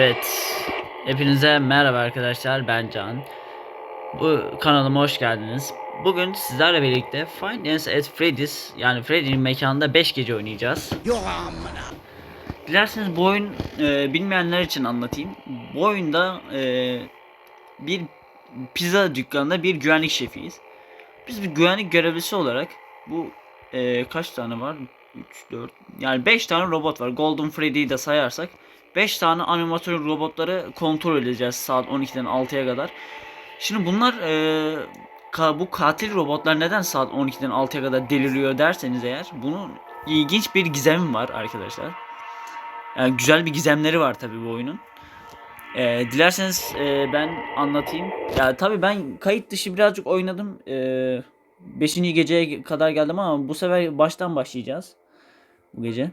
Evet. Hepinize merhaba arkadaşlar. Ben Can. Bu kanalıma hoş geldiniz. Bugün sizlerle birlikte Finance at Freddy's yani Freddy'nin mekanında 5 gece oynayacağız. Dilerseniz bu oyun e, bilmeyenler için anlatayım. Bu oyunda e, bir pizza dükkanında bir güvenlik şefiyiz. Biz bir güvenlik görevlisi olarak bu e, kaç tane var? 3, 4 yani 5 tane robot var. Golden Freddy'yi de sayarsak 5 tane animatör robotları kontrol edeceğiz saat 12'den 6'ya kadar. Şimdi bunlar e, ka- bu katil robotlar neden saat 12'den 6'ya kadar deliriyor derseniz eğer bunun ilginç bir gizemi var arkadaşlar. Yani güzel bir gizemleri var tabii bu oyunun. Ee, dilerseniz e, ben anlatayım. Ya tabii ben kayıt dışı birazcık oynadım. Ee, beşinci geceye kadar geldim ama bu sefer baştan başlayacağız. Bu gece.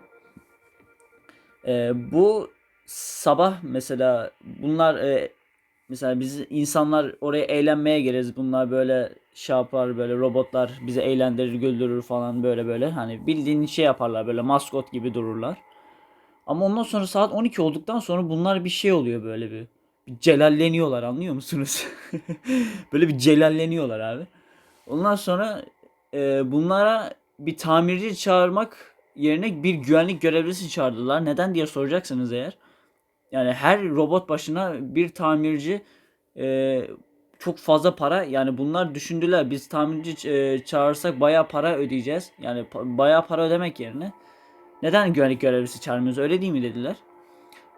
Ee, bu sabah mesela bunlar e, mesela biz insanlar oraya eğlenmeye geliriz. Bunlar böyle şey yapar böyle robotlar bizi eğlendirir güldürür falan böyle böyle. Hani bildiğin şey yaparlar böyle maskot gibi dururlar. Ama ondan sonra saat 12 olduktan sonra bunlar bir şey oluyor böyle bir. bir celalleniyorlar anlıyor musunuz? böyle bir celalleniyorlar abi. Ondan sonra e, bunlara bir tamirci çağırmak yerine bir güvenlik görevlisi çağırdılar. Neden diye soracaksınız eğer. Yani her robot başına bir tamirci e, çok fazla para yani bunlar düşündüler biz tamirci e, çağırsak bayağı para ödeyeceğiz. Yani pa- bayağı para ödemek yerine neden güvenlik görevlisi çağırmıyoruz öyle değil mi dediler.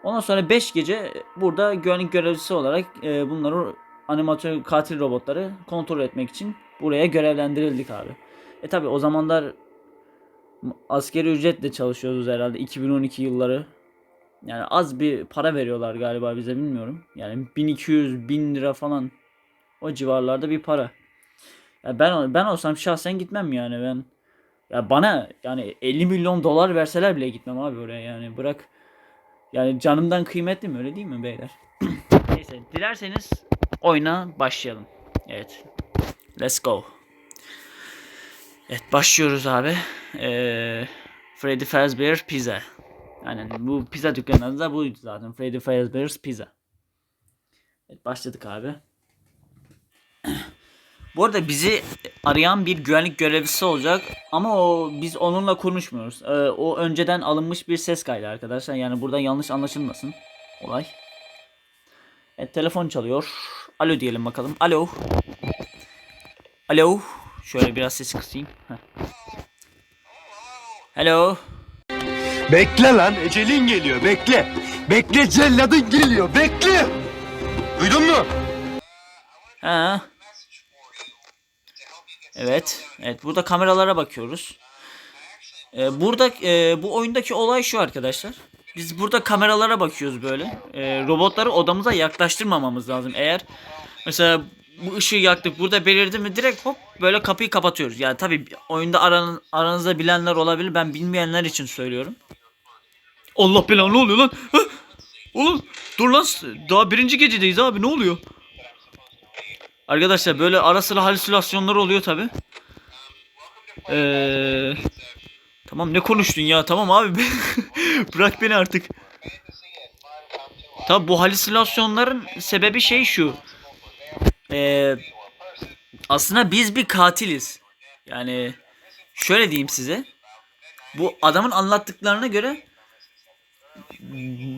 Ondan sonra 5 gece burada güvenlik görevlisi olarak e, bunları animatör katil robotları kontrol etmek için buraya görevlendirildik abi. E tabi o zamanlar askeri ücretle çalışıyoruz herhalde 2012 yılları. Yani az bir para veriyorlar galiba bize bilmiyorum. Yani 1200 bin lira falan o civarlarda bir para. Ya ben ben olsam şahsen gitmem yani ben. Ya bana yani 50 milyon dolar verseler bile gitmem abi oraya yani bırak. Yani canımdan kıymetli mi öyle değil mi beyler? Neyse dilerseniz oyuna başlayalım. Evet. Let's go. Evet başlıyoruz abi. Ee, Freddy Fazbear Pizza. Aynen bu pizza dükkanının da buydu zaten. Freddy Fazbear's Pizza. Evet başladık abi. Bu arada bizi arayan bir güvenlik görevlisi olacak ama o biz onunla konuşmuyoruz. Ee, o önceden alınmış bir ses kaydı arkadaşlar. Yani burada yanlış anlaşılmasın olay. Evet telefon çalıyor. Alo diyelim bakalım. Alo. Alo. Şöyle biraz sesi kısayım. Heh. Hello. Bekle lan ecelin geliyor bekle. Bekle celladın geliyor bekle. Duydun mu? Ha. Evet. Evet burada kameralara bakıyoruz. Ee, burada e, bu oyundaki olay şu arkadaşlar. Biz burada kameralara bakıyoruz böyle. Ee, robotları odamıza yaklaştırmamamız lazım. Eğer mesela bu ışığı yaktık burada belirdi mi direkt hop böyle kapıyı kapatıyoruz. Yani tabi oyunda aran, aranızda bilenler olabilir. Ben bilmeyenler için söylüyorum. Allah belanı ne oluyor lan? Hah! Oğlum dur lan daha birinci gecedeyiz abi ne oluyor? Arkadaşlar böyle ara sıra halüsinasyonlar oluyor tabi. Ee, tamam ne konuştun ya tamam abi bırak beni artık. Tabi bu halüsinasyonların sebebi şey şu. Ee, aslında biz bir katiliz. Yani şöyle diyeyim size. Bu adamın anlattıklarına göre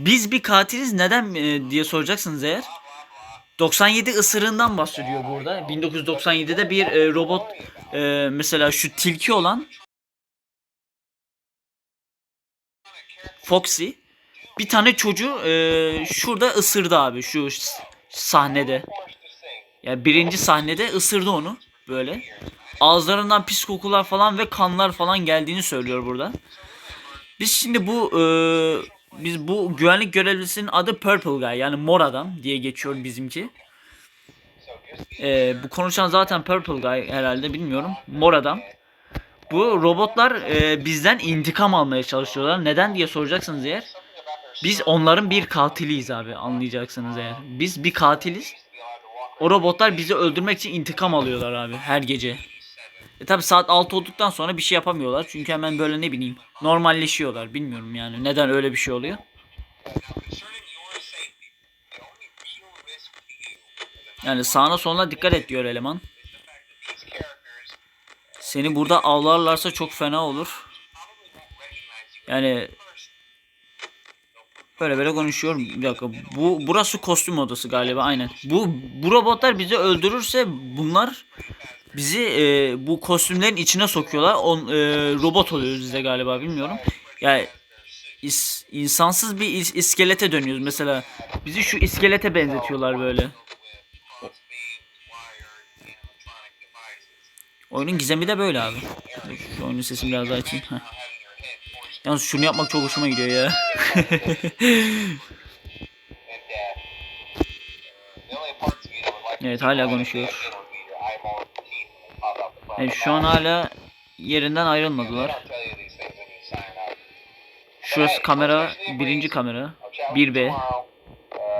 biz bir katiliz neden e, diye soracaksınız eğer. 97 ısırığından bahsediyor burada. 1997'de bir e, robot e, mesela şu tilki olan Foxy bir tane çocuğu e, şurada ısırdı abi şu sahnede. Ya birinci sahnede ısırdı onu böyle. Ağızlarından pis kokular falan ve kanlar falan geldiğini söylüyor burada. Biz şimdi bu e, biz bu güvenlik görevlisinin adı Purple Guy yani mor adam diye geçiyor bizimki. E, bu konuşan zaten Purple Guy herhalde bilmiyorum. Mor adam. Bu robotlar e, bizden intikam almaya çalışıyorlar. Neden diye soracaksınız eğer. Biz onların bir katiliyiz abi anlayacaksınız eğer. Biz bir katiliz. O robotlar bizi öldürmek için intikam alıyorlar abi her gece. E tabi saat 6 olduktan sonra bir şey yapamıyorlar. Çünkü hemen böyle ne bileyim normalleşiyorlar. Bilmiyorum yani neden öyle bir şey oluyor. Yani sağına soluna dikkat et diyor eleman. Seni burada avlarlarsa çok fena olur. Yani böyle böyle konuşuyorum. Bir dakika. Bu burası kostüm odası galiba aynen. Bu bu robotlar bizi öldürürse bunlar bizi e, bu kostümlerin içine sokuyorlar. On, e, robot oluyoruz biz de galiba bilmiyorum. Yani is- insansız bir is- iskelete dönüyoruz. Mesela bizi şu iskelete benzetiyorlar böyle. Oyunun gizemi de böyle abi. Şu oyunun sesini biraz daha açayım. Heh. Yalnız şunu yapmak çok hoşuma gidiyor ya. Evet hala konuşuyor. Evet, şu an hala yerinden ayrılmadılar. Şurası kamera, birinci kamera. 1B,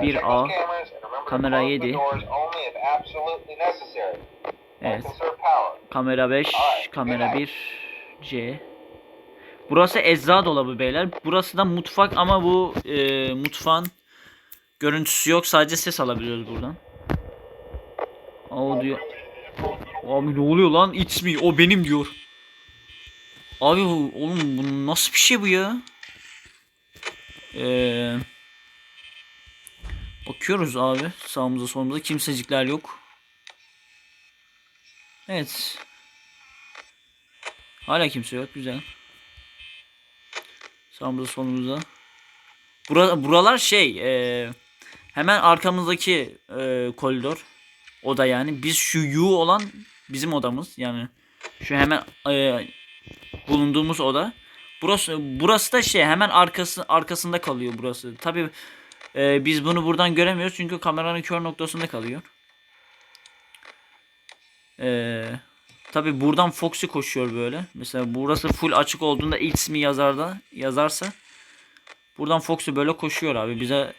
1A, kamera 7. Evet. Kamera 5, kamera 1, C. Burası ecza dolabı beyler. Burası da mutfak ama bu e, mutfağın görüntüsü yok. Sadece ses alabiliyoruz buradan. Audio. Abi ne oluyor lan? It's me. O benim diyor. Abi oğlum bu nasıl bir şey bu ya? Ee, bakıyoruz abi. Sağımızda solumuzda kimsecikler yok. Evet. Hala kimse yok. Güzel. Sağımızda solumuzda. Bura, buralar şey. e, hemen arkamızdaki e, koridor. Oda yani. Biz şu U olan bizim odamız. Yani şu hemen e, bulunduğumuz oda. Burası burası da şey hemen arkası arkasında kalıyor burası. Tabi biz bunu buradan göremiyoruz çünkü kameranın kör noktasında kalıyor. Ee, tabi buradan Foxy koşuyor böyle. Mesela burası full açık olduğunda It's me yazarda yazarsa buradan Foxy böyle koşuyor abi bize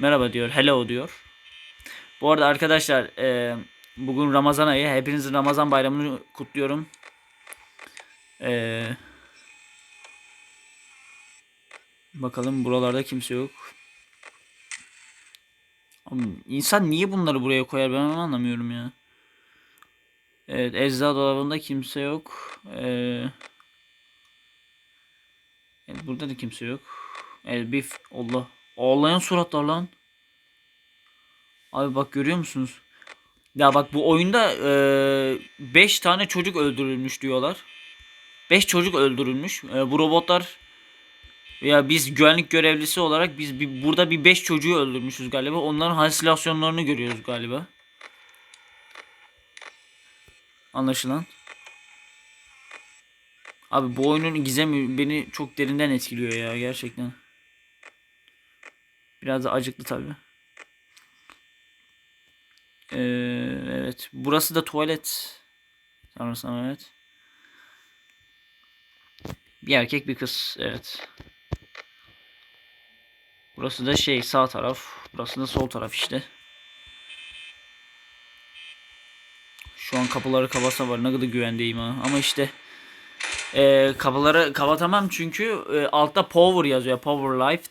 merhaba diyor, hello diyor. Bu arada arkadaşlar e, bugün Ramazan ayı. Hepinizin Ramazan bayramını kutluyorum. E, bakalım buralarda kimse yok. İnsan niye bunları buraya koyar ben onu anlamıyorum ya. Evet ecza dolabında kimse yok. Ee, burada da kimse yok. Evet bir Allah. Ağlayan suratlar lan. Abi bak görüyor musunuz? Ya bak bu oyunda 5 tane çocuk öldürülmüş diyorlar. 5 çocuk öldürülmüş. E, bu robotlar ya biz güvenlik görevlisi olarak biz bir, burada bir 5 çocuğu öldürmüşüz galiba. Onların halüsinasyonlarını görüyoruz galiba. Anlaşılan. Abi bu oyunun gizemi beni çok derinden etkiliyor ya gerçekten. Biraz da acıklı tabii. Ee, evet. Burası da tuvalet. Sanırsam evet. Bir erkek bir kız. Evet. Burası da şey sağ taraf. Burası da sol taraf işte. Şu an kapıları kapatsa var. Ne kadar güvendeyim ha. Ama işte e, kapıları kapatamam çünkü e, altta power yazıyor. Power life.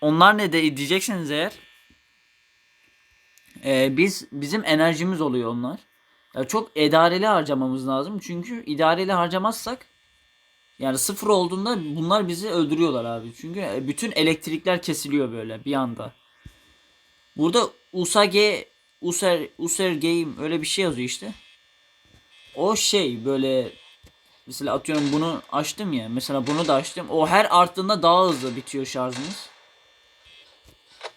Onlar ne de diyeceksiniz eğer. Ee, biz bizim enerjimiz oluyor onlar. Ya çok idareli harcamamız lazım. Çünkü idareli harcamazsak yani sıfır olduğunda bunlar bizi öldürüyorlar abi. Çünkü bütün elektrikler kesiliyor böyle bir anda. Burada USAG User User Game öyle bir şey yazıyor işte. O şey böyle mesela atıyorum bunu açtım ya. Mesela bunu da açtım. O her arttığında daha hızlı bitiyor şarjınız.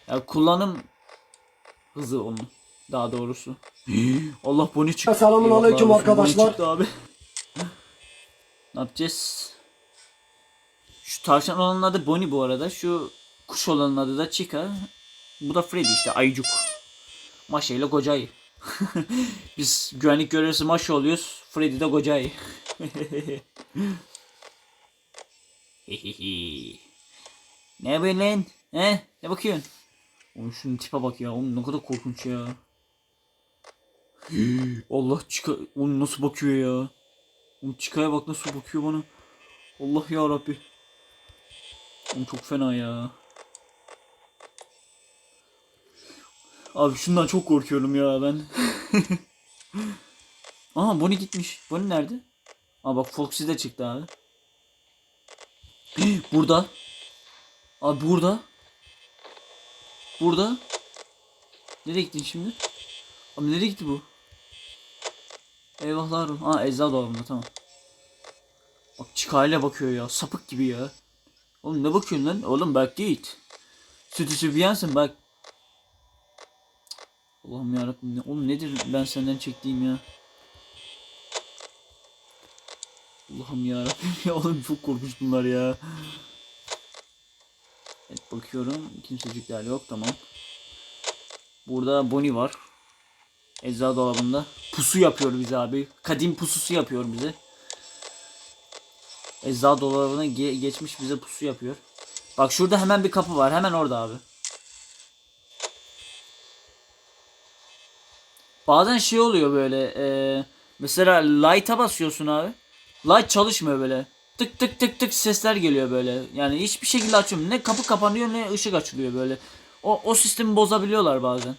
Ya kullanım hızı onun. Daha doğrusu. Allah bunu çıktı. Selamun aleyküm arkadaşlar. Çıktı abi. ne yapacağız? Şu tavşan olanın adı Bonnie bu arada. Şu kuş olanın adı da Chica. Bu da Freddy işte ayıcuk. Maşa ile koca ayı. Biz güvenlik görevlisi Maşa oluyoruz. Freddy de koca ayı. ne yapıyorsun lan? He? Ne bakıyorsun? Oğlum şunun tipe bak ya. Oğlum ne kadar korkunç ya. Allah çıka... Oğlum nasıl bakıyor ya. Oğlum çıkaya bak nasıl bakıyor bana. Allah ya Rabbi. Oğlum çok fena ya. Abi şundan çok korkuyorum ya ben. Aha Bonnie gitmiş. Bonnie nerede? Aa bak Foxy de çıktı abi. burada. Abi burada. Burada. Nereye gittin şimdi? Abi nereye gitti bu? Eyvahlar. Aa eczacı dolabında tamam. Bak çıkayla bakıyor ya. Sapık gibi ya. Oğlum ne bakıyorsun lan? Oğlum bak git. Sütü sübüyensin bak. Allah'ım yarabbim. ne- Oğlum nedir ben senden çektiğim ya? Allah'ım yarabbim ya. Oğlum çok korkunç bunlar ya. Bakıyorum. Kimsecikler yok tamam. Burada Bonnie var. Eczacı dolabında. Pusu yapıyor bize abi. Kadim pususu yapıyor bize. Eczacı dolabına ge- geçmiş bize pusu yapıyor. Bak şurada hemen bir kapı var. Hemen orada abi. Bazen şey oluyor böyle. eee, mesela light'a basıyorsun abi. Light çalışmıyor böyle. Tık tık tık tık sesler geliyor böyle. Yani hiçbir şekilde açıyorum. Ne kapı kapanıyor ne ışık açılıyor böyle. O, o sistemi bozabiliyorlar bazen.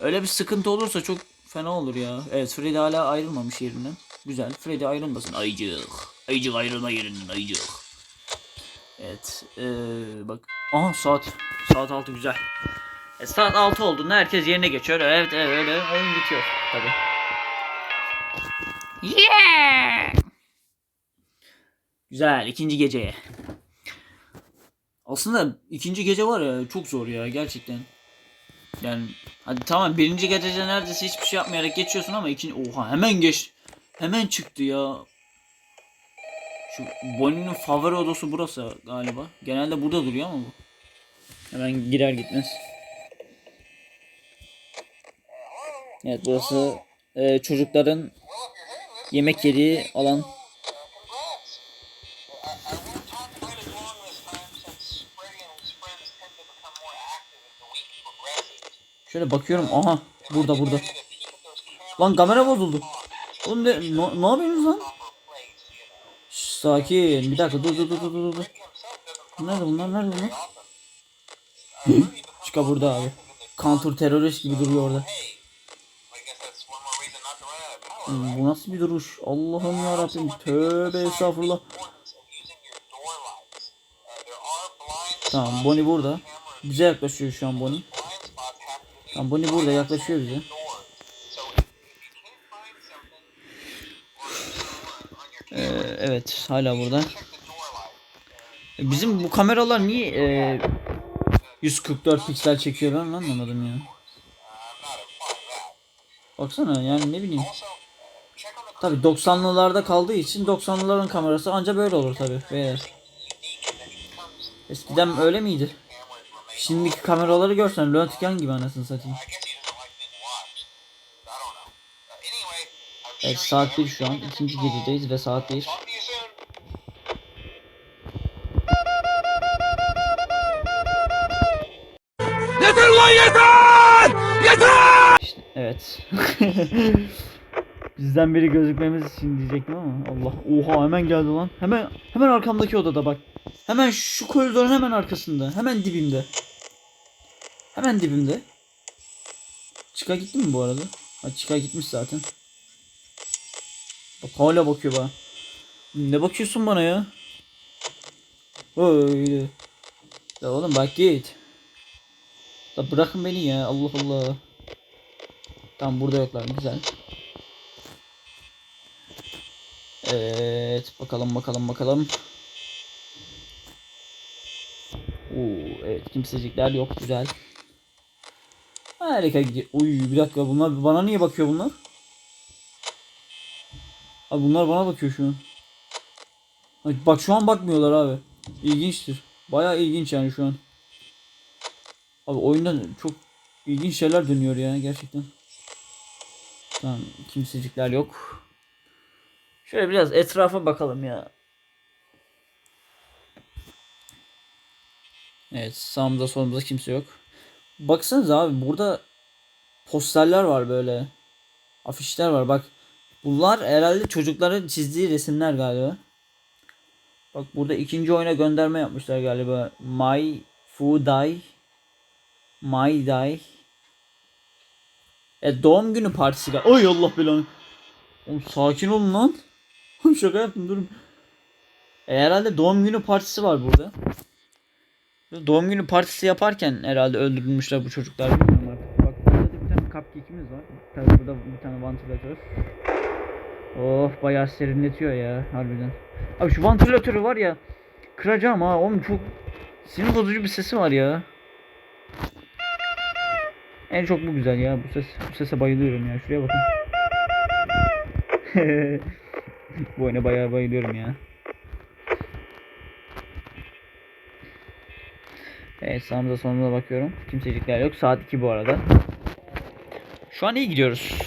Öyle bir sıkıntı olursa çok fena olur ya. Evet Freddy hala ayrılmamış yerinden. Güzel. Freddy ayrılmasın. Ayıcık. Ayıcık ayrılma yerinden ayıcık. Evet. eee, bak. Aha saat. Saat 6 güzel. E, saat 6 olduğunda herkes yerine geçiyor. Evet evet öyle oyun bitiyor. Tabi. Yeah! Güzel ikinci geceye. Aslında ikinci gece var ya çok zor ya gerçekten. Yani hadi tamam birinci gecede neredeyse hiçbir şey yapmayarak geçiyorsun ama ikinci oha hemen geç. Hemen çıktı ya. Şu Bonnie'nin favori odası burası galiba. Genelde burada duruyor ama bu. Hemen girer gitmez. Evet burası e, çocukların yemek yediği alan. Şöyle bakıyorum aha burada burada. Lan kamera bozuldu. Oğlum ne, ne, ne yapıyorsunuz lan? Şş, sakin bir dakika dur dur dur dur dur. Nerede bunlar nerede bunlar? Çıka burada abi. Counter terörist gibi duruyor orada. Bu nasıl bir duruş? Allah'ım ya Rabbim. Tövbe estağfurullah. Tamam Bonnie burada. Bize yaklaşıyor şu an Bonnie. Tamam Bonnie burada yaklaşıyor bize. Ee, evet hala burada. E, Bizim bu kameralar niye e, 144 piksel çekiyor ben anlamadım ya. Baksana yani ne bileyim. Tabi 90'lılarda kaldığı için 90'lıların kamerası anca böyle olur tabi. Beyler. Eskiden öyle miydi? Şimdiki kameraları görsen röntgen gibi anasını satayım. Evet saat you 1 şu an. ikinci gecedeyiz ve saat 1. Talk to you soon. Yeter lan yeter! Yeter! İşte, evet. Bizden biri gözükmemiz için diyecektim ama Allah. Oha hemen geldi lan. Hemen hemen arkamdaki odada bak. Hemen şu koridorun hemen arkasında. Hemen dibimde. Hemen dibimde. Çıka gitti mi bu arada? Ha çıka gitmiş zaten. Bak hala bakıyor bana. Ne bakıyorsun bana ya? Öyle. Ya oğlum bak git. Ya bırakın beni ya Allah Allah. Tamam burada yoklar güzel. Evet bakalım bakalım bakalım. Oo, evet kimsecikler yok güzel. Harika gidiyor. Uy bir dakika bunlar bana niye bakıyor bunlar? Abi bunlar bana bakıyor şu an. Bak şu an bakmıyorlar abi. İlginçtir. Bayağı ilginç yani şu an. Abi oyunda çok ilginç şeyler dönüyor ya gerçekten. Tamam kimsecikler yok. Şöyle biraz etrafa bakalım ya. Evet sağımızda solumuzda kimse yok. Baksanıza abi burada posterler var böyle. Afişler var bak. Bunlar herhalde çocukların çizdiği resimler galiba. Bak burada ikinci oyuna gönderme yapmışlar galiba. My Fu Dai My Dai E doğum günü partisi gal- Ay Allah belanı. Oğlum sakin olun lan. Oğlum şaka yaptım durun. E, herhalde doğum günü partisi var burada. Doğum günü partisi yaparken herhalde öldürülmüşler bu çocuklar bilmiyorum artık. Bak burada da bir tane cupcake'imiz var. Tabii burada bir tane vantilatör. Oh bayağı serinletiyor ya harbiden. Abi şu vantilatörü var ya kıracağım ha oğlum çok sinir bozucu bir sesi var ya. En çok bu güzel ya bu ses bu sese bayılıyorum ya şuraya bakın. bu oyuna bayağı bayılıyorum ya. Evet sağımıza solumuza bakıyorum. Kimsecikler yok. Saat 2 bu arada. Şu an iyi gidiyoruz.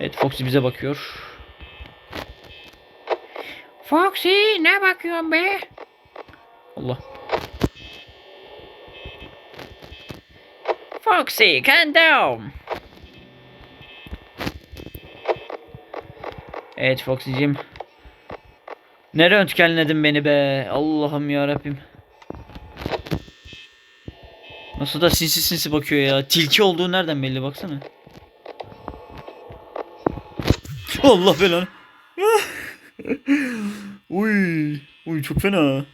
Evet Foxy bize bakıyor. Foxy ne bakıyorsun be? Allah. Foxy calm down. Evet Foxy'cim. Ne röntgenledin beni be. Allah'ım ya Rabbim. Nasıl da sinsi sinsi bakıyor ya. Tilki olduğu nereden belli baksana. Allah belanı. Uy. Uy çok fena.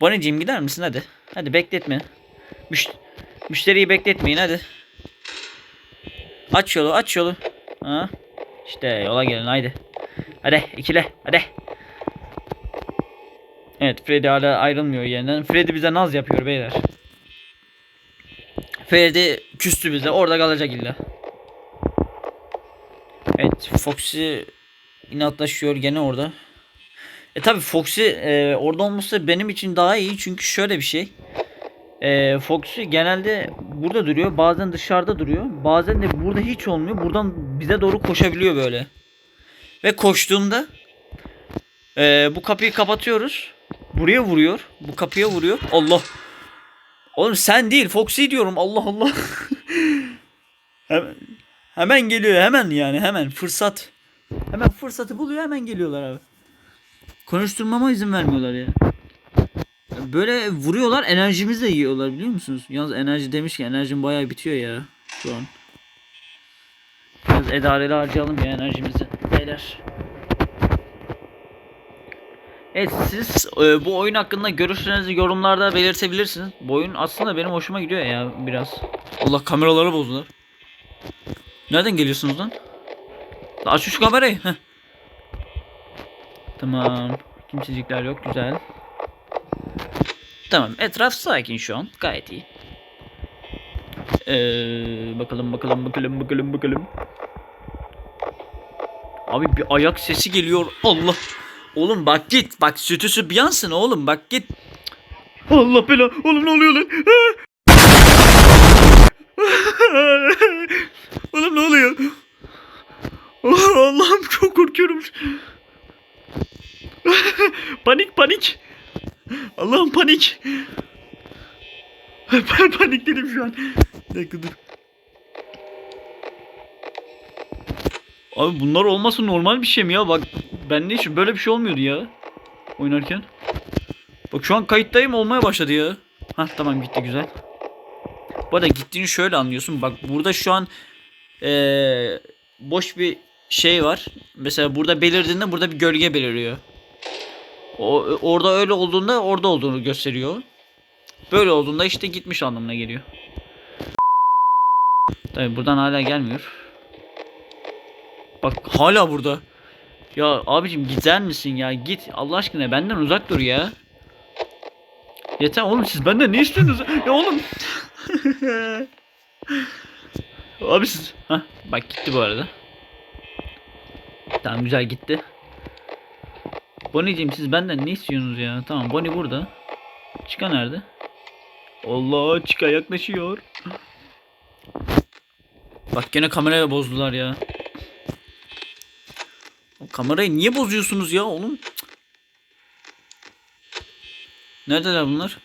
Boneciğim gider misin hadi. Hadi bekletme. Müş müşteriyi bekletmeyin hadi. Aç yolu aç yolu. Ha? İşte yola gelin haydi. Hadi ikile hadi. Evet Freddy hala ayrılmıyor yerinden. Freddy bize naz yapıyor beyler. Freddy küstü bize orada kalacak illa. Evet Foxy inatlaşıyor gene orada. E tabi Foxy e, orada olması benim için daha iyi çünkü şöyle bir şey. E, Foxy genelde burada duruyor bazen dışarıda duruyor bazen de burada hiç olmuyor buradan bize doğru koşabiliyor böyle. Ve koştuğunda e, bu kapıyı kapatıyoruz buraya vuruyor bu kapıya vuruyor Allah. Oğlum sen değil Foxy diyorum Allah Allah. hemen, hemen geliyor hemen yani hemen fırsat. Hemen fırsatı buluyor hemen geliyorlar abi. Konuşturmama izin vermiyorlar ya. Böyle vuruyorlar enerjimizi de yiyorlar biliyor musunuz? Yalnız enerji demişken enerjim bayağı bitiyor ya şu an. Biraz edareli harcayalım ya enerjimizi. Beyler. Evet siz e, bu oyun hakkında görüşlerinizi yorumlarda belirtebilirsiniz. Bu oyun aslında benim hoşuma gidiyor ya biraz. Allah kameraları bozdular. Nereden geliyorsunuz lan? Aç şu kamerayı. Heh. Tamam. Kimsecikler yok. Güzel. Tamam. Etraf sakin şu an. Gayet iyi. Ee, bakalım bakalım bakalım bakalım bakalım. Abi bir ayak sesi geliyor. Allah. Oğlum bak git. Bak sütüsü bir yansın oğlum. Bak git. Allah bela. Oğlum ne oluyor lan? oğlum ne oluyor? Allah'ım çok korkuyorum. panik panik. Allah'ım panik. Ben panikledim şu an. Bir dakika dur. Abi bunlar olması normal bir şey mi ya? Bak bende hiç böyle bir şey olmuyordu ya. Oynarken. Bak şu an kayıttayım olmaya başladı ya. Hah tamam gitti güzel. Bu arada gittiğini şöyle anlıyorsun. Bak burada şu an eee, boş bir şey var. Mesela burada belirdiğinde burada bir gölge beliriyor. Orada öyle olduğunda orada olduğunu gösteriyor. Böyle olduğunda işte gitmiş anlamına geliyor. Tabi buradan hala gelmiyor. Bak hala burada. Ya abicim gider misin ya? Git Allah aşkına benden uzak dur ya. Yeter oğlum siz benden ne istiyorsunuz? Ya oğlum. Abi siz. Hah, bak gitti bu arada. Tamam güzel gitti. Bonnie'cim siz benden ne istiyorsunuz ya? Tamam Bonnie burada. Çıka nerede? Allah Çıka yaklaşıyor. Bak gene kameraya bozdular ya. Kamerayı niye bozuyorsunuz ya oğlum? Neredeler bunlar?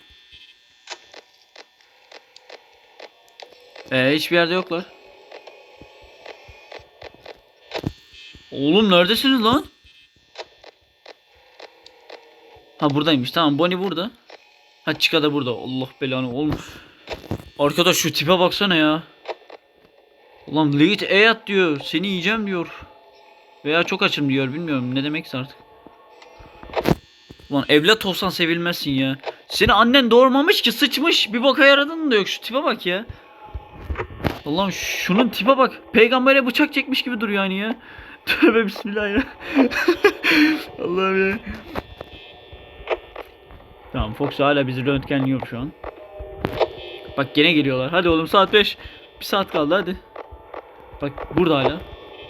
Ee, hiçbir yerde yoklar. Oğlum neredesiniz lan? Ha buradaymış. Tamam Bonnie burada. Ha Chica da burada. Allah belanı oğlum. Arkadaş şu tipe baksana ya. Ulan late eyat diyor. Seni yiyeceğim diyor. Veya çok açım diyor. Bilmiyorum ne demekse artık. Ulan evlat olsan sevilmezsin ya. Seni annen doğurmamış ki sıçmış. Bir boka yaradın da yok. Şu tipe bak ya. Allah'ım şunun tipe bak. Peygambere bıçak çekmiş gibi duruyor yani ya. Tövbe bismillah ya. Allah'ım ya. Tamam Fox hala bizi röntgenliyor şu an. Bak gene geliyorlar. Hadi oğlum saat 5. Bir saat kaldı hadi. Bak burada hala.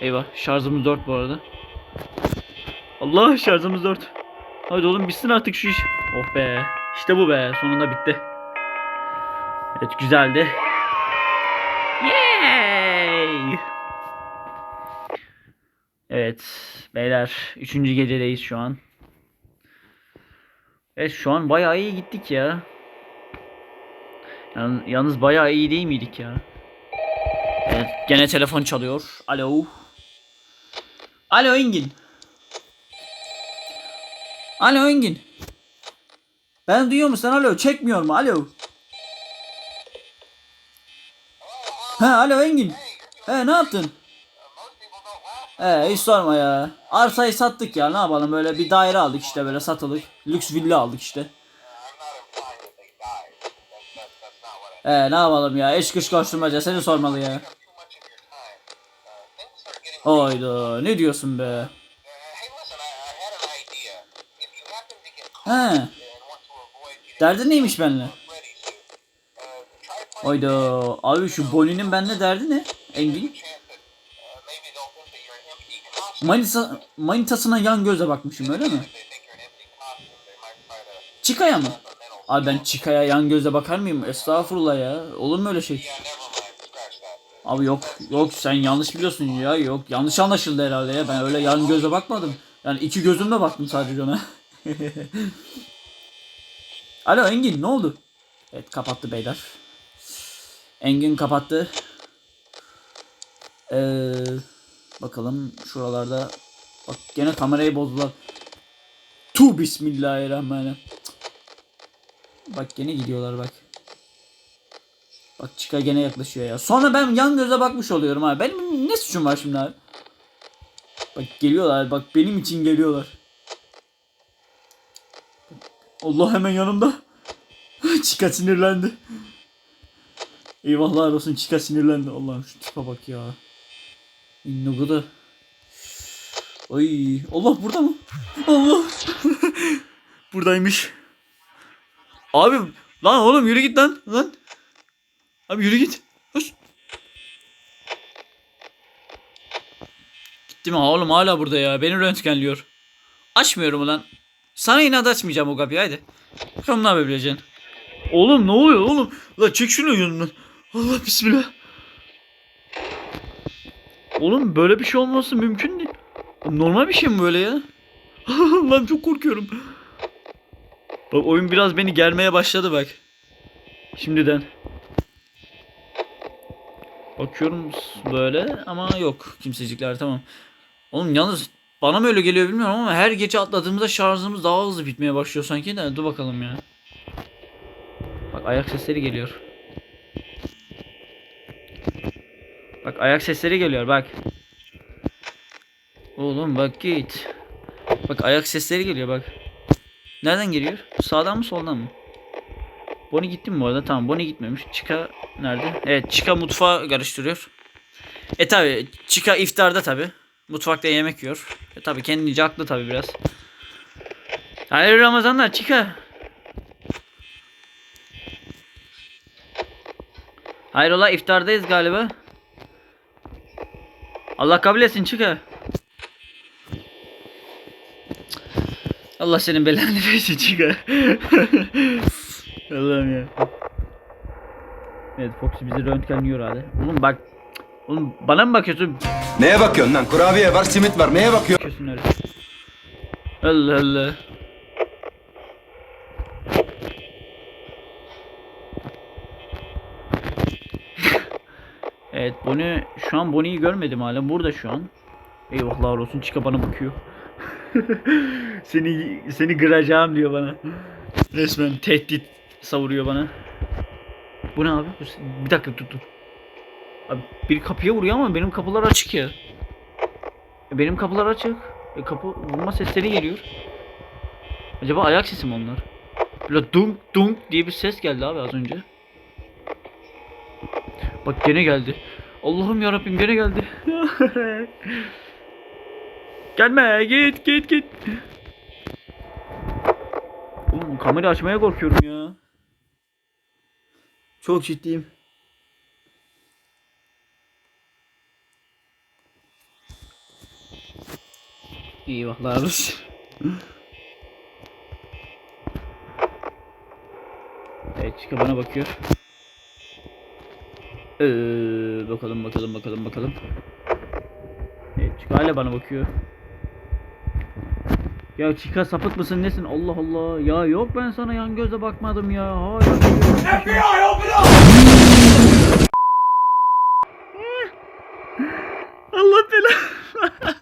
Eyvah şarjımız 4 bu arada. Allah şarjımız 4. Hadi oğlum bitsin artık şu iş. Oh be. İşte bu be. Sonunda bitti. Evet güzeldi. Yay! Evet beyler 3. gecedeyiz şu an. Evet şu an bayağı iyi gittik ya. Yalnız, yalnız bayağı iyi değil miydik ya? Evet gene telefon çalıyor. Alo. Alo Engin. Alo Engin. Ben duyuyor musun? Alo çekmiyor mu? Alo. Ha alo Engin. He ne yaptın? He hiç sorma ya. Arsayı sattık ya ne yapalım böyle bir daire aldık işte böyle satılık. Lüks villa aldık işte. He ne yapalım ya eş kış koşturmaca seni sormalı ya. Hayda ne diyorsun be? He derdin neymiş benimle? Hayda abi şu Bonnie'nin benimle derdi ne? Engin? Manisa, manitasına yan gözle bakmışım öyle mi? Çikaya mı? Abi ben Çikaya yan gözle bakar mıyım? Estağfurullah ya. Olur mu öyle şey? Abi yok yok sen yanlış biliyorsun ya yok yanlış anlaşıldı herhalde ya ben öyle yan gözle bakmadım. Yani iki gözümle baktım sadece ona. Alo Engin ne oldu? Evet kapattı beyler. Engin kapattı. Ee, bakalım şuralarda. Bak gene kamerayı bozdular. Tu bismillahirrahmanirrahim. Bak gene gidiyorlar bak. Bak Chica gene yaklaşıyor ya. Sonra ben yan göze bakmış oluyorum abi. Benim ne suçum var şimdi abi? Bak geliyorlar bak benim için geliyorlar. Allah hemen yanımda. Chica sinirlendi. Eyvahlar olsun Chica sinirlendi. Allah'ım şu tipe bak ya. Ne kadar. Ay Allah burada mı? Allah. Buradaymış. Abi lan oğlum yürü git lan. Lan. Abi yürü git. Hış. Gitti mi? Oğlum hala burada ya. Beni röntgenliyor. Açmıyorum ulan. Sana inat açmayacağım o kapıyı hadi. Bakalım ne yapabileceksin. Oğlum ne oluyor oğlum? La çek şunu yanından. Allah bismillah. Oğlum böyle bir şey olması mümkün değil. Normal bir şey mi böyle ya? Lan çok korkuyorum. Bak oyun biraz beni germeye başladı bak. Şimdiden. Bakıyorum böyle ama yok kimsecikler tamam. Oğlum yalnız bana mı öyle geliyor bilmiyorum ama her gece atladığımızda şarjımız daha hızlı bitmeye başlıyor sanki de dur bakalım ya. Bak ayak sesleri geliyor. Bak ayak sesleri geliyor bak. Oğlum bak git. Bak ayak sesleri geliyor bak. Nereden geliyor? Sağdan mı soldan mı? Bonnie gitti mi bu arada? Tamam Bonnie gitmemiş. Chica nerede? Evet Chica mutfağı karıştırıyor. E tabi Chica iftarda tabi. Mutfakta yemek yiyor. E tabi kendince haklı tabi biraz. Hayırlı Ramazanlar Chica. Hayrola iftardayız galiba. Allah kabul etsin Chica. Allah senin belanı versin Chica. Allah'ım ya. Evet Foxy bizi röntgenliyor hadi. Oğlum bak. Oğlum bana mı bakıyorsun? Neye bakıyorsun lan? Kurabiye var, simit var. Neye bakıyorsun? Bakıyorsun öyle. Allah Allah. Evet Bonnie şu an Bonnie'yi görmedim hala. Burada şu an. Eyvahlar olsun çıka bana bakıyor. seni seni kıracağım diyor bana. Resmen tehdit savuruyor bana. Bu ne abi? Bir dakika dur dur. Abi bir kapıya vuruyor ama benim kapılar açık ya. E, Benim kapılar açık. E, kapı vurma sesleri geliyor. Acaba ayak sesi mi onlar? Böyle dunk dunk diye bir ses geldi abi az önce. Bak gene geldi. Allah'ım yarabbim gene geldi. Gelme git git git. Oğlum kamera açmaya korkuyorum ya. Çok ciddiyim. Eyvahlar olsun. Evet Chica bana bakıyor. Ee, bakalım bakalım bakalım bakalım. Evet Chica hala bana bakıyor. Ya Chica sapık mısın nesin? Allah Allah. Ya yok ben sana yan gözle bakmadım ya. Hala FBI Allah belanı.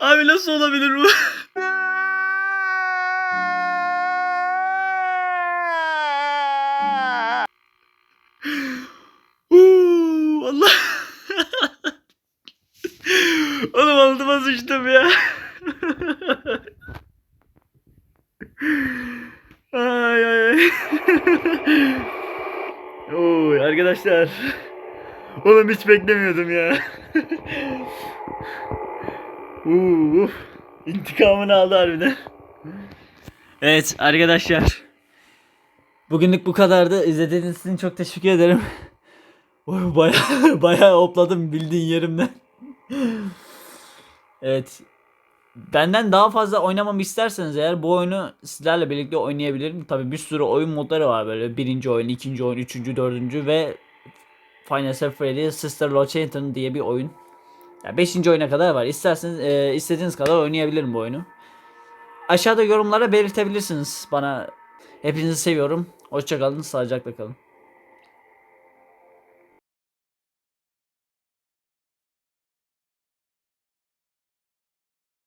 Abi nasıl olabilir bu? Uuu, Allah. Oğlum altıma sıçtım ya. ay ay ay. Oy arkadaşlar. Oğlum hiç beklemiyordum ya. Uf. İntikamını aldı harbiden. Evet arkadaşlar. Bugünlük bu kadardı. İzlediğiniz için çok teşekkür ederim. Oy, Bayağı bayağı hopladım bildiğin yerimden. evet. Benden daha fazla oynamamı isterseniz eğer bu oyunu sizlerle birlikte oynayabilirim. Tabi bir sürü oyun modları var böyle. Birinci oyun, ikinci oyun, üçüncü, dördüncü ve Final Freddy Sister Locaton diye bir oyun. Ya 5. oyuna kadar var. İsterseniz e, istediğiniz kadar oynayabilirim bu oyunu. Aşağıda yorumlara belirtebilirsiniz bana. Hepinizi seviyorum. Hoşçakalın, sağlıcakla kalın.